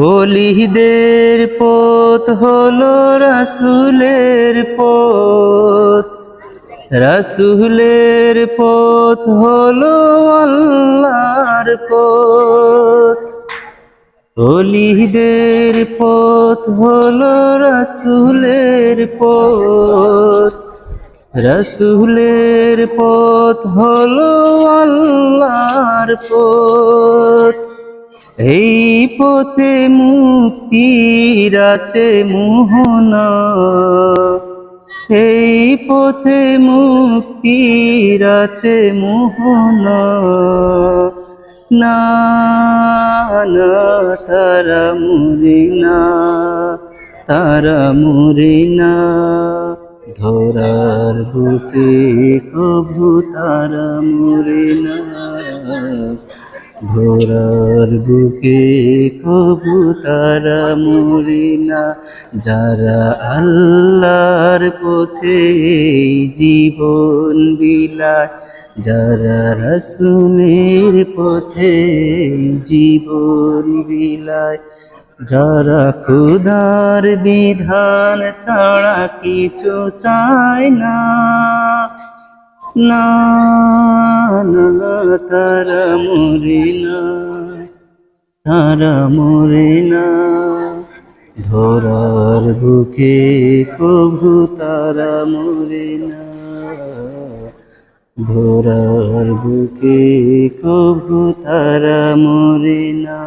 হলিদের পথ হলো রাসুলের পথ। রাসুলের পথ হলো আল্লাহর পথ। হলিদের পথ হলো রাসুলের পথ। রাসুলের পথ হলো আল্লাহর পথ। এই পথে মুক্তির আছে মোহনা। এই পথে মুক্তির আছে মোহনা। না তারা মুরে না তারা মুরে না ধরার বুকে কভু তারা মুরে না ধরার বুকে কবু তারা মরে না যারা আল্লাহর পথে জীবন বিলায়, যারা রসুনের পথে জীবন বিলায়, যারা খুদার বিধান ছাড়া কিছু চায় না। না তারা মরে না তারা মরে না, ধরার বুকে কভু তারা মরে না। ধরার বুকে কভু তারা মরে না।